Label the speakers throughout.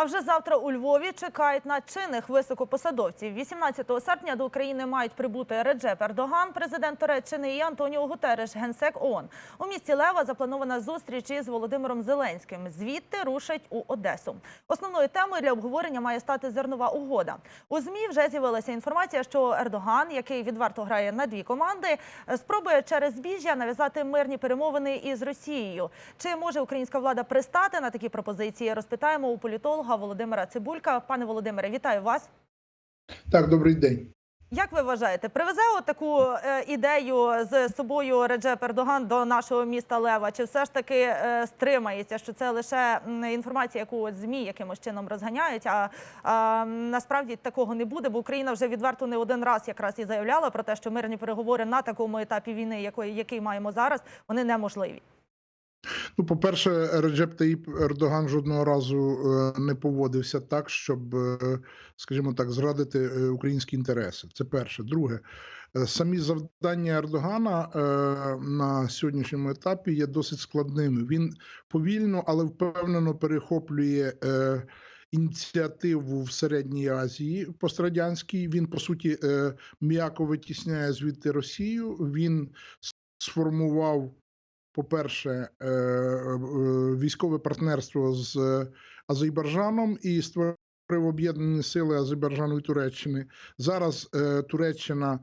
Speaker 1: А вже завтра у Львові чекають на чинних високопосадовців. 18 серпня до України мають прибути Реджеп Ердоган, президент Туреччини, і Антоніо Гутереш, генсек ООН. У місті Лева запланована зустріч із Володимиром Зеленським. Звідти рушать у Одесу. Основною темою для обговорення має стати зернова угода. У змі вже з'явилася інформація, що Ердоган, який відверто грає на дві команди, спробує через збіжжя нав'язати мирні перемовини із Росією. Чи може українська влада пристати на такі пропозиції? Розпитаємо у політолога Володимира Цибулька. Пане Володимире, вітаю вас.
Speaker 2: Так, добрий день.
Speaker 1: Як ви вважаєте, привезе таку е, ідею з собою Реджеп Ердоган до нашого міста Лева? Чи все ж таки е, стримається, що це лише інформація, яку от змі якимось чином розганяють? А, а насправді такого не буде, бо Україна вже відверто не один раз якраз і заявляла про те, що мирні переговори на такому етапі війни, якої який маємо зараз, вони неможливі.
Speaker 2: Ну, по-перше, Реджеп Таїп Ердоган жодного разу е, не поводився так, щоб, е, скажімо так, зрадити е, українські інтереси. Це перше. Друге, самі завдання Ердогана на сьогоднішньому етапі є досить складними. Він повільно, але впевнено перехоплює. Ініціативу в середній Азії пострадянській він по суті м'яко витісняє звідти Росію. Він сформував по-перше, е, е, військове партнерство з Азербайджаном і створив об'єднані сили Азербайджану і Туреччини. Зараз е, Туреччина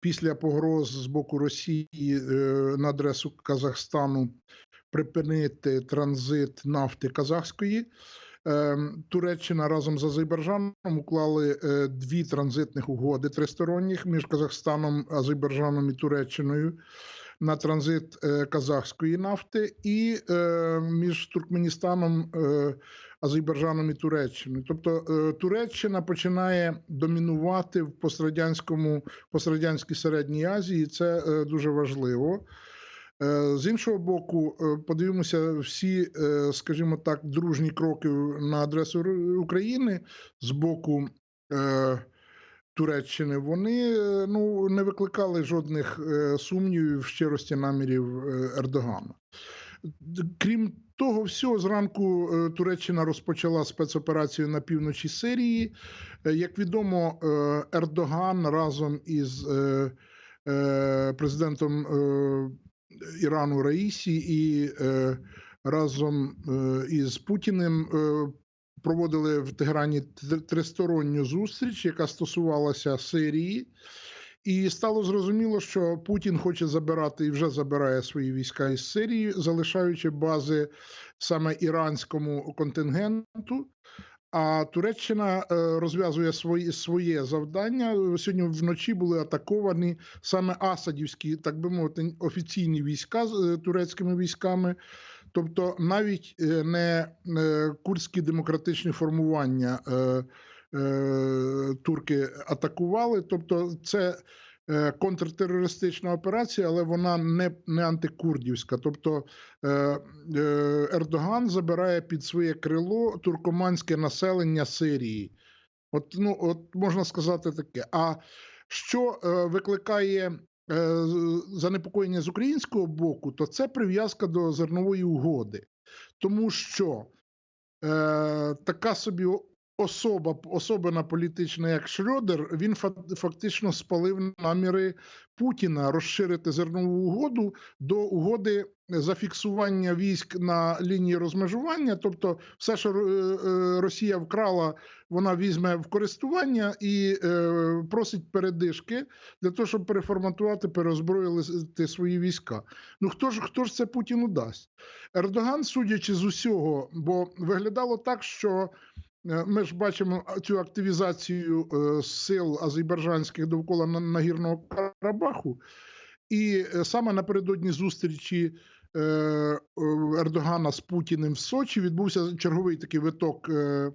Speaker 2: після погроз з боку Росії е, на адресу Казахстану припинити транзит нафти казахської. Е, Туреччина разом з Азербайджаном уклали е, дві транзитних угоди тристоронніх між Казахстаном, Азербайджаном і Туреччиною на транзит е, казахської нафти і е, між Туркменістаном, е, Азербайджаном і Туреччиною. Тобто Туреччина починає домінувати в пострадянському пострадянській середній Азії. і Це дуже важливо. З іншого боку, подивимося всі, скажімо так, дружні кроки на адресу України з боку. Туреччини, вони е, ну не викликали жодних е, сумнівів в щирості намірів е, Ердогана. Крім того, всього зранку Туреччина розпочала спецоперацію на півночі Сирії. Як відомо, Ердоган разом із президентом Ірану Раїсі і разом із Путіним проводили в Тегерані тристоронню зустріч, яка стосувалася Сирії. І стало зрозуміло, що Путін хоче забирати і вже забирає свої війська із Сирії, залишаючи бази саме іранському контингенту. А Туреччина е, розв'язує свої, своє завдання. Сьогодні вночі були атаковані саме асадівські, так би мовити, офіційні війська з е, турецькими військами. Тобто навіть е, не е, курдські демократичні формування е, турки атакували. Тобто, це контртерористична операція, але вона не, не антикурдівська. Тобто Ердоган забирає під своє крило туркоманське населення Сирії. От, ну, от можна сказати таке. А що викликає занепокоєння з українського боку, то це прив'язка до зернової угоди, тому що е, така собі особа, особина політична, як Шрёдер, він фактично спалив наміри Путіна розширити зернову угоду до угоди зафіксування військ на лінії розмежування. Тобто, все, що е, е, Росія вкрала, вона візьме в користування і е, просить передишки для того, щоб переформатувати, переозброїти свої війська. Ну хто ж хто ж це Путіну дасть? Ердоган, судячи з усього, бо виглядало так, що ми ж бачимо цю активізацію е, сил азербайджанських довкола Нагірного Карабаху, і е, саме напередодні зустрічі. е, е, Ердогана з Путіним в Сочі відбувся черговий такий виток е,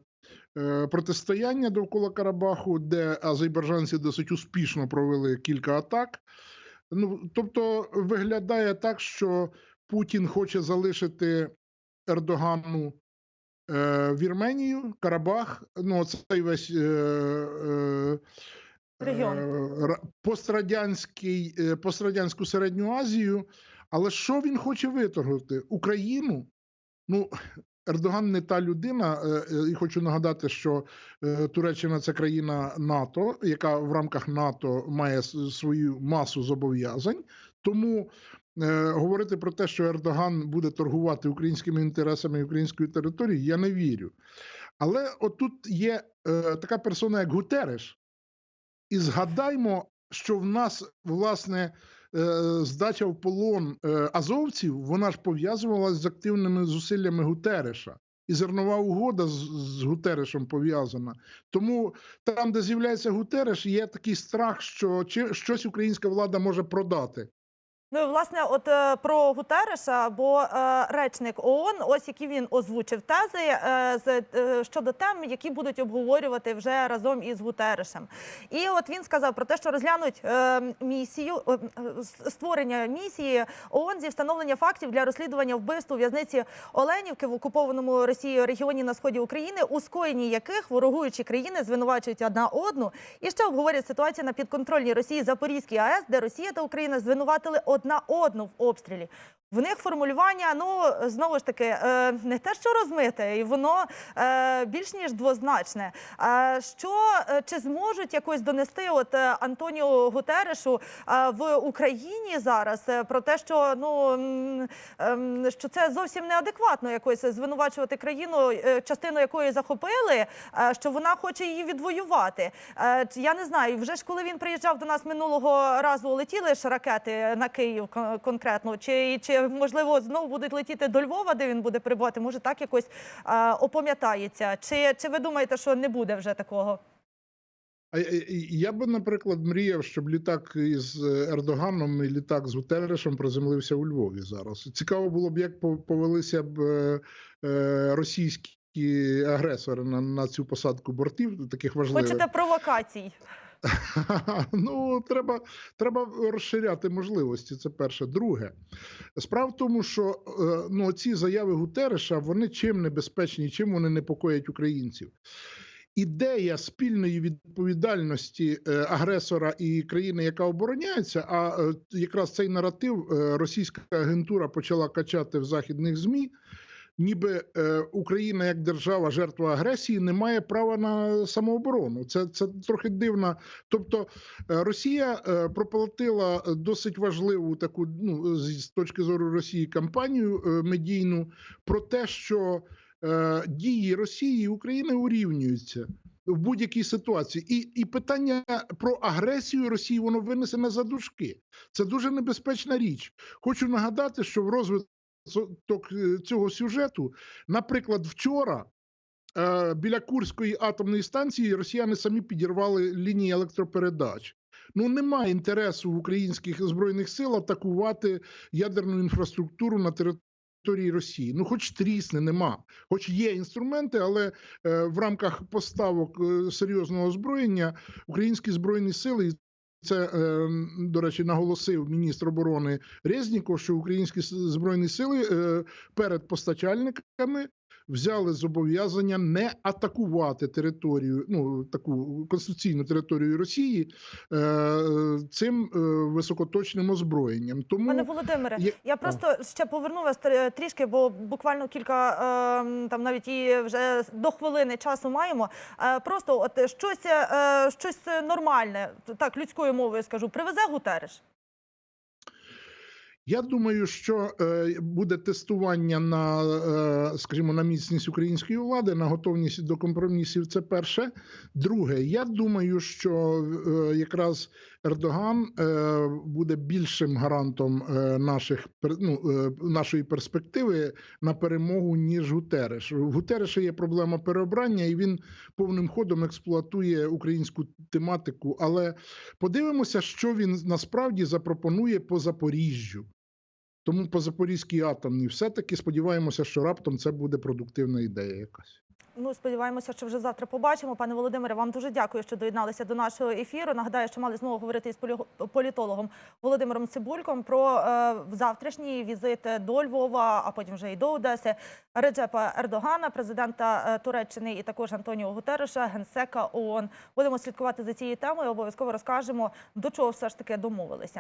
Speaker 2: е, протистояння довкола Карабаху, де азербайджанці досить успішно провели кілька атак. Ну, тобто, виглядає так, що Путін хоче залишити Ердогану е, Вірменію, Карабах, ну цей весь е, е,
Speaker 1: Регіон.
Speaker 2: е, пострадянський, е, пострадянську середню Азію. Але що він хоче виторгувати? Україну? Ну, Ердоган не та людина, е, е, і хочу нагадати, що е, Туреччина це країна НАТО, яка в рамках НАТО має свою масу зобов'язань. Тому е, говорити про те, що Ердоган буде торгувати українськими інтересами і українською територією, я не вірю. Але отут є е, така персона, як Гутереш, і згадаймо, що в нас власне е, здача в полон е, азовців, вона ж пов'язувалася з активними зусиллями Гутереша. І зернова угода з, Гутерешем пов'язана. Тому там, де з'являється Гутереш, є такий страх, що щось українська влада може продати.
Speaker 1: Ну власне, от е, про Гутереша, бо е, речник ООН, ось які він озвучив тези е, з е, щодо тем, які будуть обговорювати вже разом із Гутерешем. І от він сказав про те, що розглянуть е, місію е, створення місії ООН зі встановлення фактів для розслідування вбивств у в'язниці Оленівки в окупованому Росією регіоні на сході України, у скоєнні яких ворогуючі країни звинувачують одна одну, і ще обговорять ситуацію на підконтрольній Росії Запорізькій АЕС, де Росія та Україна звинуватили одна одну в обстрілі. В них формулювання, ну знову ж таки, е, не те, що розмите, і воно е, більш ніж двозначне. Е, що чи зможуть якось донести от Антоніо Гутерешу в Україні зараз про те, що ну ем, що це зовсім неадекватно якось звинувачувати країну, частину якої захопили, що вона хоче її відвоювати. Я не знаю, вже ж коли він приїжджав до нас минулого разу, летіли ж ракети на Київ конкретно, чи, чи можливо знову будуть летіти до Львова, де він буде прибувати? Може так якось е, опам'ятається? Чи, чи ви думаєте, що не буде вже такого?
Speaker 2: А я- я- би, наприклад, мріяв, щоб літак із е, Ердоганом і літак з Гутерешем приземлився у Львові зараз. Цікаво було б, як пов- повелися б е, е, російські агресори на, на цю посадку бортів, таких важливих.
Speaker 1: Хочете провокацій?
Speaker 2: Ну, треба, треба розширяти можливості. Це перше. Друге, справа в тому, що е, ну, ці заяви Гутереша вони чим небезпечні, чим вони непокоять українців. Ідея спільної відповідальності е, агресора і країни, яка обороняється, а е, якраз цей наратив російська агентура почала качати в західних змі. Ніби е, Україна як держава, жертва агресії, не має права на самооборону. Це, це трохи дивно. Тобто е, Росія е, проплатила досить важливу таку, ну з точки зору Росії, кампанію медійну про те, що дії Росії і України урівнюються. В будь-якій ситуації, і і питання про агресію Росії воно винесене за дужки. Це дуже небезпечна річ. Хочу нагадати, що в розвитку цього сюжету, наприклад, вчора е, біля Курської атомної станції росіяни самі підірвали лінії електропередач. Ну немає інтересу в українських збройних сил атакувати ядерну інфраструктуру на території Росії. Ну, хоч трісне, нема. Хоч є інструменти, але е, в рамках поставок е, серйозного озброєння українські збройні сили. Це, е, до речі, наголосив міністр оборони Резніков, що українські збройні сили е, перед постачальниками взяли зобов'язання не атакувати територію, ну таку конституційну територію Росії е, цим е, високоточним озброєнням. Тому
Speaker 1: Пане Володимире,
Speaker 2: є-
Speaker 1: я просто ще поверну вас трішки, бо буквально кілька е, там навіть і вже до хвилини часу маємо. Е, Просто от щось, е, щось нормальне, так людською мовою скажу, привезе Гутереш.
Speaker 2: Я думаю, що е, буде тестування на, е, скажімо, на міцність української влади, на готовність до компромісів. Це перше. Друге, я думаю, що е, якраз Ердоган буде більшим гарантом наших ну, нашої перспективи на перемогу ніж Гутереш. У Гутереша є проблема переобрання, і він повним ходом експлуатує українську тематику. Але подивимося, що він насправді запропонує по Запоріжжю. Тому по Запорізькій атомній все-таки сподіваємося, що раптом це буде продуктивна ідея якась.
Speaker 1: Ну, сподіваємося, що вже завтра побачимо. Пане Володимире, вам дуже дякую, що доєдналися до нашого ефіру. Нагадаю, що мали змогу говорити із полі- політологом Володимиром Цибульком про е, завтрашній візит до Львова, а потім вже і до Одеси Реджепа Ердогана, президента е, Туреччини, і також Антоніо Гутереша, генсека ООН. Будемо слідкувати за цією темою. Обов'язково розкажемо, до чого все ж таки домовилися.